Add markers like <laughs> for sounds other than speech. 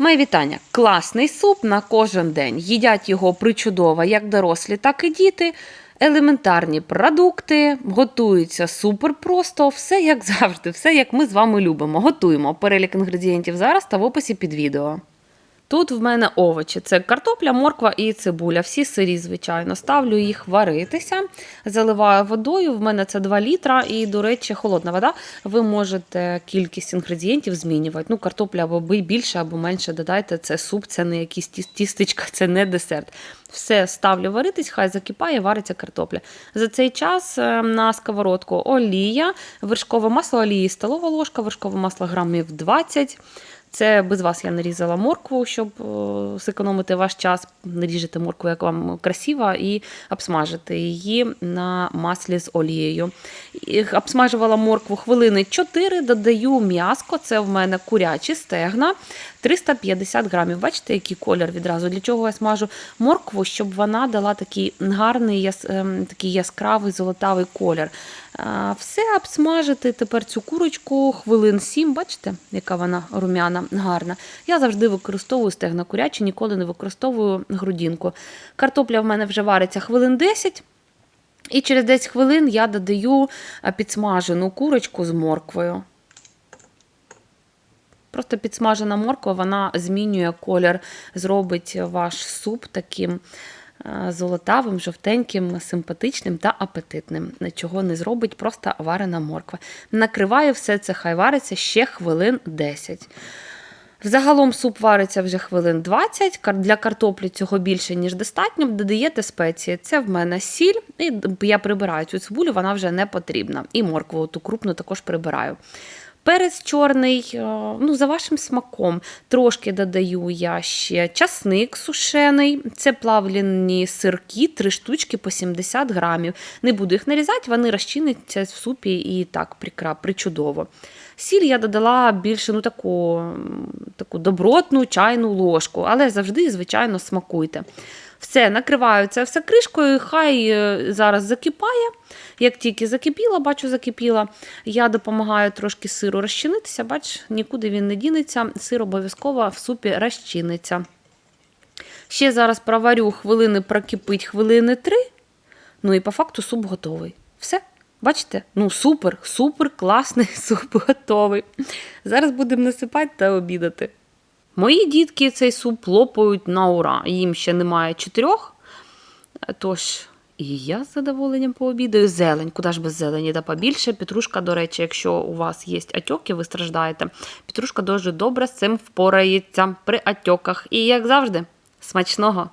Моє вітання. Класний суп на кожен день. Їдять його причудово як дорослі, так і діти. Елементарні продукти, готуються супер просто, все як <laughs> завжди, все як ми з вами любимо. Готуємо. Перелік інгредієнтів зараз та в описі під відео. Тут в мене овочі: це картопля, морква і цибуля. Всі сирі, звичайно. Ставлю їх варитися, заливаю водою. В мене це 2 літра, і, до речі, холодна вода. Ви можете кількість інгредієнтів змінювати. Ну, картопля або більше, або менше додайте. Це суп, це не якісь тістечка, це не десерт. Все ставлю варитись, хай закипає, вариться картопля. За цей час е, на сковородку олія, вершкове масло олії, столова ложка, вершкове масло грамів 20. Це без вас я нарізала моркву, щоб е, зекономити ваш час. Наріжете моркву, як вам красиво, і обсмажити її на маслі з олією. Обсмажувала моркву хвилини 4, додаю м'яско, це в мене курячі стегна, 350 грамів. Бачите, який колір відразу. Для чого я смажу моркву, щоб вона дала такий гарний, яс, ем, такий яскравий золотавий колір. Все обсмажити тепер цю курочку хвилин 7. Бачите, яка вона рум'яна, гарна. Я завжди використовую стегна курячі, ніколи не використовую грудінку. Картопля в мене вже вариться хвилин 10. І через 10 хвилин я додаю підсмажену курочку з морквою. Просто підсмажена морква, вона змінює колір, зробить ваш суп таким е, золотавим, жовтеньким, симпатичним та апетитним. Чого не зробить просто варена морква. Накриваю все це, хай вариться ще хвилин 10. Взагалом суп вариться вже хвилин 20. Для картоплі цього більше, ніж достатньо. Додаєте спеції. Це в мене сіль, і я прибираю цю цибулю, вона вже не потрібна. І моркву ту крупну також прибираю. Перець чорний, е, ну, за вашим смаком. Трошки додаю я ще часник сушений. Це плавлені сирки, три штучки по 70 грамів. Не буду їх нарізати, вони розчиняться в супі і так прикра, причудово. Сіль я додала більше ну, таку, таку добротну чайну ложку, але завжди, звичайно, смакуйте. Все, накриваю це все кришкою, хай е, зараз закипає. Як тільки закипіла, бачу, закипіла, я допомагаю трошки сиру розчинитися, бач, нікуди він не дінеться, сир обов'язково в супі розчиниться. Ще зараз проварю хвилини, прокипить хвилини три. Ну і по факту суп готовий. Все. Бачите? Ну, супер, супер класний <laughs> суп готовий. Зараз будемо насипати та обідати. Мої дітки цей суп лопають на ура. Їм ще немає чотирьох. Тож, і я з задоволенням пообідаю. Зелень, куди ж без зелені, да побільше. Петрушка, до речі, якщо у вас є атьоки, ви страждаєте. Петрушка дуже добре з цим впорається при атьоках. І як завжди, смачного!